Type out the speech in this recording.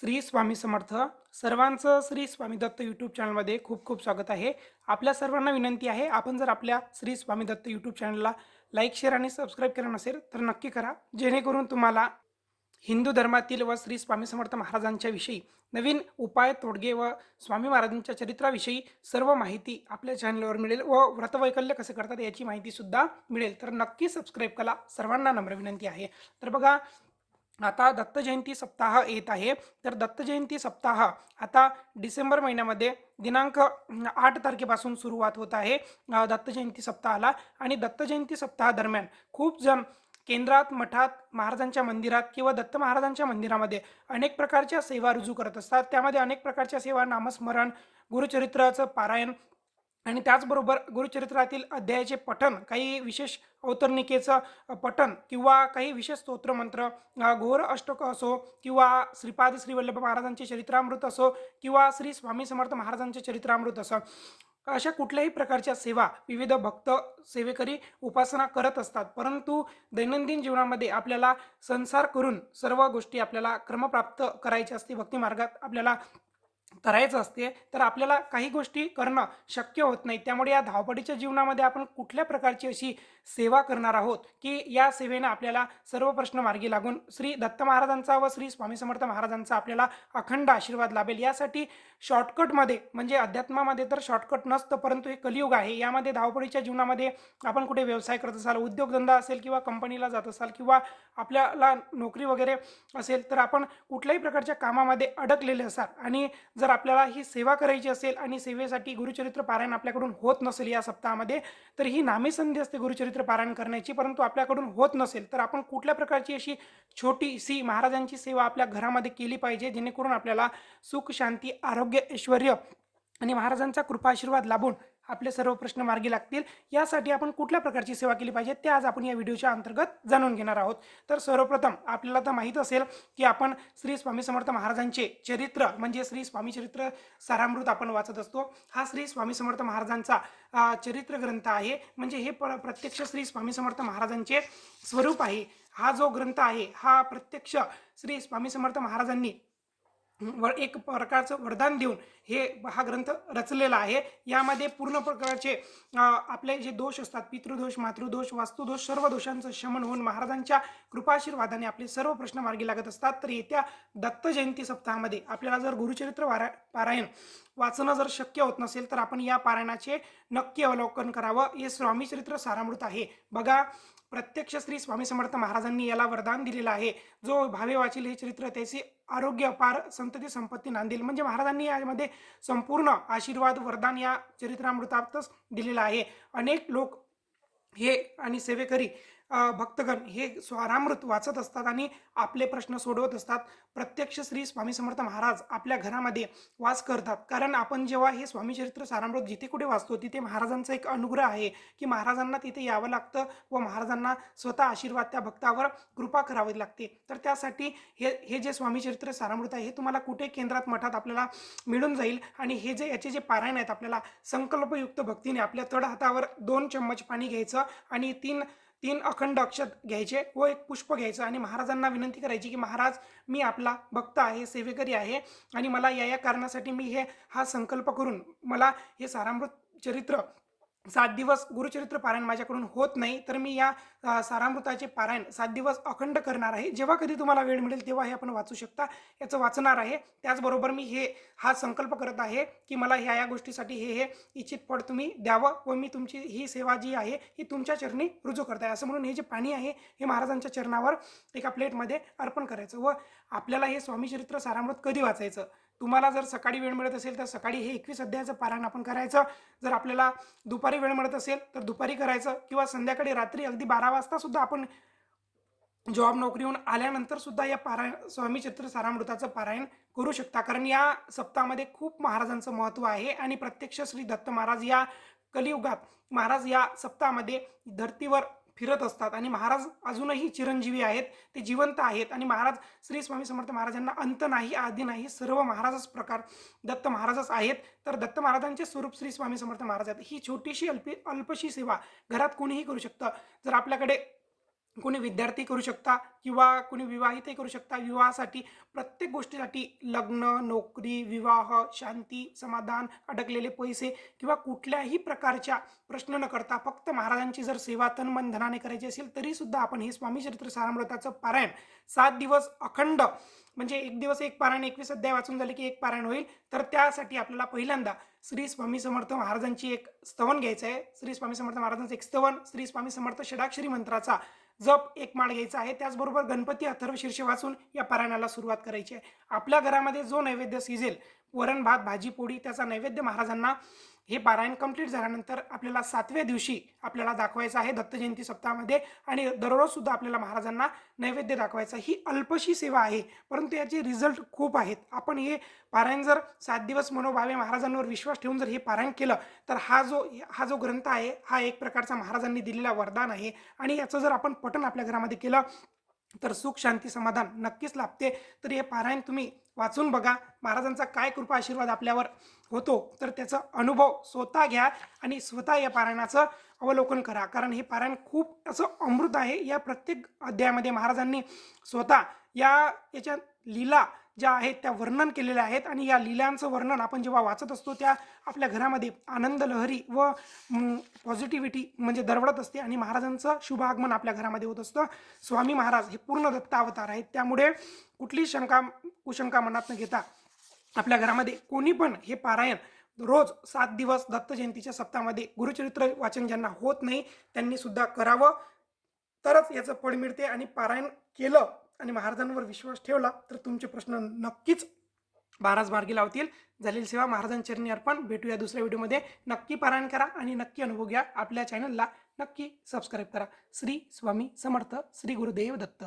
श्री स्वामी समर्थ. सर्वांचं श्री स्वामी दत्त यूट्यूब चॅनलमध्ये खूप खूप स्वागत आहे. आपल्या सर्वांना विनंती आहे आपण जर आपल्या श्री स्वामी दत्त यूट्यूब चॅनलला लाईक शेअर आणि सबस्क्राईब केलं नसेल तर नक्की करा. जेणेकरून तुम्हाला हिंदू धर्मातील व श्री स्वामी समर्थ महाराजांच्या विषयी नवीन उपाय तोडगे व स्वामी महाराजांच्या चरित्राविषयी सर्व माहिती आपल्या चॅनलवर मिळेल व व्रतवैकल्य कसे करतात याची माहितीसुद्धा मिळेल. तर नक्की सबस्क्राईब करा. सर्वांना नम्र विनंती आहे. तर बघा आता दत्त जयंती सप्ताह येत आहे. तर दत्त जयंती सप्ताह आता डिसेंबर महिन्यामध्ये दिनांक आठ तारखेपासून सुरुवात होत आहे दत्त जयंती सप्ताहाला. आणि दत्त जयंती सप्ताहादरम्यान खूप जण केंद्रात मठात महाराजांच्या मंदिरात किंवा दत्त महाराजांच्या मंदिरामध्ये अनेक प्रकारच्या सेवा रुजू करत असतात. त्यामध्ये अनेक प्रकारच्या सेवा नामस्मरण गुरुचरित्राचं पारायण आणि त्याचबरोबर गुरुचरित्रातील अध्यायाचे पठण काही विशेष अवतरणिकेचं पठन पठण किंवा काही विशेष स्तोत्रमंत्र घोर अष्टक असो किंवा श्रीपाद श्रीवल्लभ महाराजांचे चरित्रामृत असो किंवा श्री स्वामी समर्थ महाराजांचे चरित्रामृत असो अशा कुठल्याही प्रकारच्या सेवा विविध भक्त सेवेकरी उपासना करत असतात. परंतु दैनंदिन जीवनामध्ये आपल्याला संसार करून सर्व गोष्टी आपल्याला क्रमप्राप्त करायच्या असते. भक्ती मार्गात आपल्याला करायचं असते तर आपल्याला काही गोष्टी करणं शक्य होत नाही. त्यामुळे या धावपळीच्या जीवनामध्ये आपण कुठल्या प्रकारची अशी सेवा करणार आहोत की या सेवेनं आपल्याला सर्व प्रश्न मार्गी लागून श्री दत्त महाराजांचा व श्री स्वामी समर्थ महाराजांचा आपल्याला अखंड आशीर्वाद लाभेल. यासाठी शॉर्टकटमध्ये म्हणजे अध्यात्मामध्ये तर शॉर्टकट नसतं परंतु हे कलियुग आहे. यामध्ये धावपळीच्या जीवनामध्ये आपण कुठे व्यवसाय करत असाल उद्योगधंदा असेल किंवा कंपनीला जात असाल किंवा आपल्याला नोकरी वगैरे असेल तर आपण कुठल्याही प्रकारच्या कामामध्ये अडकलेले असाल आणि जर आपल्याला ही सेवा करायची असेल आणि सेवेसाठी गुरुचरित्र पारायण आपल्याकडून होत नसेल या सप्ताहामध्ये तर ही नामी संधी असते गुरुचरित्र पारायण करण्याची परंतु आपल्याकडून होत नसेल तर आपण कुठल्या प्रकारची अशी छोटीशी महाराजांची सेवा आपल्या घरामध्ये केली पाहिजे जेणेकरून आपल्याला सुख शांती आरोग्य ऐश्वर आणि महाराजांचा कृपाशीर्वाद लाभून आपले सर्व प्रश्न मार्गी लागतील. यासाठी आपण कुठल्या प्रकारची सेवा केली पाहिजे ते आज आपण या व्हिडिओच्या अंतर्गत जाणून घेणार आहोत. तर सर्वप्रथम आपल्याला तर माहीत असेल की आपण श्री स्वामी समर्थ महाराजांचे चरित्र म्हणजे श्री स्वामी चरित्र सारामृत आपण वाचत असतो. हा श्री स्वामी समर्थ महाराजांचा चरित्र ग्रंथ आहे. म्हणजे हे प्र प्रत्यक्ष श्री स्वामी समर्थ महाराजांचे स्वरूप आहे. हा जो ग्रंथ आहे हा प्रत्यक्ष श्री स्वामी समर्थ महाराजांनी व एक प्रकारचं वरदान देऊन हे हा ग्रंथ रचलेला आहे. यामध्ये पूर्ण प्रकारचे आपले जे दोष असतात पितृदोष मातृदोष वास्तुदोष सर्व दोषांचं शमन होऊन महाराजांच्या कृपाशीर्वादाने आपले सर्व प्रश्न मार्गी लागत असतात. तर येत्या दत्त जयंती सप्ताहामध्ये आपल्याला जर गुरुचरित्र वारा पारायण वाचणं जर शक्य होत नसेल तर आपण या पारायणाचे नक्की अवलोकन करावं. हे स्वामीचरित्र सारामृत आहे. बघा प्रत्यक्ष श्री स्वामी समर्थ महाराजांनी याला वरदान दिलेलं आहे. जो भावे वाचील हे चरित्र त्याचे आरोग्य अपार संतती संपत्ती नांदेल. म्हणजे महाराजांनी यामध्ये संपूर्ण आशीर्वाद वरदान या चरित्रामृतातच दिलेलं आहे. अनेक लोक हे आणि सेवेकरी भक्तगण हे स्वारामृत वाचत असतात आणि आपले प्रश्न सोडवत असतात. प्रत्यक्ष श्री स्वामी समर्थ महाराज आपल्या घरामध्ये वास करतात. कारण आपण जेव्हा हे स्वामी चरित्र सारामृत जिथे कुठे वाचतो तिथे महाराजांचा एक अनुग्रह आहे की महाराजांना तिथे यावं लागतं व महाराजांना स्वतः आशीर्वाद त्या भक्तावर कृपा करावी लागते. तर त्यासाठी हे हे जे स्वामी चरित्र सारामृत आहे हे तुम्हाला कुठे केंद्रात मठात आपल्याला मिळून जाईल आणि हे जे याचे जे पारायण आहेत आपल्याला संकल्पयुक्त भक्तीने आपल्या तड हातावर दोन चम्मच पाणी घ्यायचं आणि तीन तीन अखंड अक्षत घ्यायचे व एक पुष्प घ्यायचं. आणि महाराजांना विनंती करायची की महाराज मी आपला भक्त आहे सेवेकरी आहे आणि मला या या कारणासाठी मी हे हा संकल्प करून मला हे सारामृत चरित्र सात दिवस गुरुचरित्र पारायण माझ्याकडून होत नाही तर मी या सारामृताचे पारायण सात दिवस अखंड करणार आहे. जेव्हा कधी तुम्हाला वेळ मिळेल तेव्हा हे आपण वाचू शकता. याचं वाचणार आहे. त्याचबरोबर मी हे हा संकल्प करत आहे की मला ह्या या गोष्टीसाठी हे हे इच्छित फळ तुम्ही द्यावं व मी तुमची ही सेवा जी आहे ही तुमच्या चरणी रुजू करत आहे. असं म्हणून हे जे पाणी आहे हे महाराजांच्या चरणावर एका प्लेटमध्ये अर्पण करायचं व आपल्याला हे स्वामी चरित्र सारामृत कधी वाचायचं? तुम्हाला जर सकाळी वेळ मिळत असेल तर सकाळी हे एकवीस अध्यायाचं पारायण आपण करायचं. जर आपल्याला दुपारी वेळ मिळत असेल तर दुपारी करायचं. किंवा संध्याकाळी रात्री अगदी बारा वाजता सुद्धा आपण जॉब नोकरीहून आल्यानंतर सुद्धा या पारायण स्वामी चित्र सारामृताचं पारायण करू शकता. कारण या सप्ताहामध्ये खूप महाराजांचं महत्त्व आहे आणि प्रत्यक्ष श्री दत्त महाराज या कलियुगात महाराज या सप्ताहामध्ये धर्तीवर फिरत असतात. आणि महाराज अजूनही चिरंजीवी आहेत. ते जिवंत आहेत. आणि महाराज श्री स्वामी समर्थ महाराजांना अंत नाही आधी नाही सर्व महाराजच प्रकार दत्त महाराजच आहेत. तर दत्त महाराजांचे स्वरूप श्री स्वामी समर्थ महाराज आहेत. ही छोटीशी अल्पी अल्पशी सेवा घरात कोणीही करू शकतं. जर आपल्याकडे कोणी विद्यार्थी करू शकता किंवा कोणी विवाहितही करू शकता. विवाहासाठी प्रत्येक गोष्टीसाठी लग्न नोकरी विवाह शांती समाधान अडकलेले पैसे किंवा कुठल्याही प्रकारच्या प्रश्न न करता फक्त महाराजांची जर सेवा तन मन धनाने करायची असेल तरीसुद्धा आपण हे स्वामी चरित्र सारामृताचं पारायण सात दिवस अखंड म्हणजे एक दिवस एक पारायण एकवीस अध्याय वाचून झाले की एक पारायण होईल. तर त्यासाठी आपल्याला पहिल्यांदा श्री स्वामी समर्थ महाराजांची एक स्तवन घ्यायचं आहे श्री स्वामी समर्थ महाराजांचं एक स्तवन श्री स्वामी समर्थ षडाक्षरी मंत्राचा जप एक माळ घ्यायचा आहे. त्याचबरोबर गणपती अथर्व शीर्ष वाचून या पारायणाला सुरुवात करायची आहे. आपल्या घरामध्ये जो नैवेद्य शिजेल वरण भात भाजी पोळी त्याचा नैवेद्य महाराजांना हे पारायण कंप्लीट झाल्यानंतर आपल्याला सातव्या दिवशी आपल्याला दाखवायचं आहे दत्त जयंती सप्ताहामध्ये आणि दररोज सुद्धा आपल्याला महाराजांना नैवेद्य दाखवायचा ही अल्पशी सेवा आहे परंतु याचे रिझल्ट खूप आहेत. आपण हे पारायण जर सात दिवस मनोभावे महाराजांवर विश्वास ठेवून जर हे पारायण केलं तर हा जो हा जो ग्रंथ आहे हा एक प्रकारचा महाराजांनी दिलेला वरदान आहे. आणि याचं जर आपण पठण आपल्या घरामध्ये केलं तर सुख शांती समाधान नक्कीच लाभते. तर हे पारायण तुम्ही वाचून बघा. महाराजांचा काय कृपा आशीर्वाद आपल्यावर होतो तर त्याचा अनुभव स्वतः घ्या आणि स्वतः या पारायणाचं अवलोकन करा. कारण हे पारायण खूप असं अमृत आहे. या प्रत्येक अध्यायामध्ये महाराजांनी स्वतः या याच्या लीला ज्या आहेत त्या वर्णन केलेल्या आहेत आणि या लीलांचं वर्णन आपण जेव्हा वाचत असतो त्या आपल्या घरामध्ये आनंद लहरी व पॉझिटिव्हिटी म्हणजे दरवळत असते आणि महाराजांचं शुभ आगमन आपल्या घरामध्ये होत असतं. स्वामी महाराज हे पूर्ण दत्त अवतार आहेत. त्यामुळे कुठली शंका कुशंका मनात न घेता आपल्या घरामध्ये कोणी पण हे पारायण रोज सात दिवस दत्त जयंतीच्या सप्ताहामध्ये गुरुचरित्र वाचन ज्यांना होत नाही त्यांनी सुद्धा करावं. तरच याचं फळ मिळते आणि पारायण केलं आणि महाराजांवर विश्वास ठेवला तर तुमचे प्रश्न नक्कीच बाराच मार्गी लावतील. झालेली सेवा महाराजांचरणी अर्पण. भेटूया दुसऱ्या व्हिडिओमध्ये नक्की पारायण करा आणि नक्की अनुभव घ्या. आपल्या चॅनलला नक्की सबस्क्राईब करा. श्री स्वामी समर्थ श्री गुरुदेव दत्त.